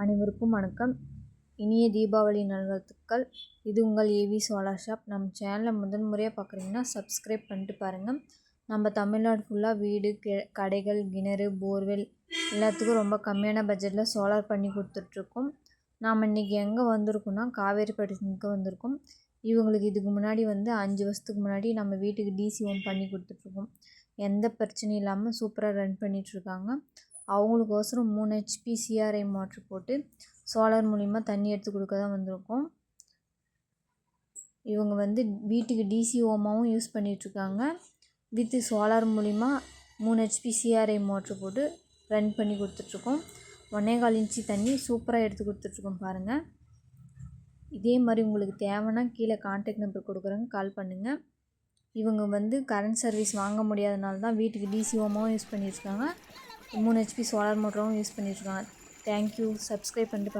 அனைவருக்கும் வணக்கம். இனிய தீபாவளி நல்வாழ்த்துக்கள். இது உங்கள் ஏவி சோலார் ஷாப். நம்ம சேனலை முதன் முறையாக பார்க்குறீங்கன்னா சப்ஸ்கிரைப் பண்ணிட்டு பாருங்கள் நம்ம தமிழ்நாடு ஃபுல்லாக வீடு கடைகள் கிணறு போர்வெல் எல்லாத்துக்கும் ரொம்ப கம்மியான பட்ஜெட்டில் சோலார் பண்ணி கொடுத்துட்ருக்கோம். நாம் இன்றைக்கி எங்கே வந்திருக்கோம்னா காவேரிப்பட்டினத்துக்கு வந்திருக்கோம். இவங்களுக்கு இதுக்கு முன்னாடி வந்து அஞ்சு வருஷத்துக்கு முன்னாடி நம்ம வீட்டுக்கு டிசி ஹோம் பண்ணி கொடுத்துட்ருக்கோம். எந்த பிரச்சனையும் இல்லாமல் சூப்பராக ரன் பண்ணிகிட்ருக்காங்க அவங்களுக்கோசரம் மூணு ஹெச்பி சிஆர்ஐ மோட்ரு போட்டு சோலார் மூலிமா தண்ணி எடுத்து கொடுக்க தான் வந்திருக்கோம். இவங்க வந்து வீட்டுக்கு டிசி ஓமாவும் யூஸ் பண்ணிகிட்ருக்காங்க வித்து சோலார் மூலிமா மூணு ஹெச்பி சிஆர்ஐ மோட்ரு போட்டு ரன் பண்ணி கொடுத்துட்ருக்கோம். ஒன்னே கால் இன்ச்சு தண்ணி சூப்பராக எடுத்து கொடுத்துட்ருக்கோம் பாருங்கள் இதே மாதிரி உங்களுக்கு தேவைன்னா கீழே கான்டாக்ட் நம்பர் கொடுக்குறேங்க கால் பண்ணுங்கள் இவங்க வந்து கரண்ட் சர்வீஸ் வாங்க முடியாதனால தான் வீட்டுக்கு டிசி ஓமாவும் யூஸ் பண்ணியிருக்காங்க. மூணு ஹெச்பி சோலார் மோட்டரும் யூஸ் பண்ணியிருக்காங்க தேங்க்யூ சப்ஸ்கிரைப் பண்ணிட்டு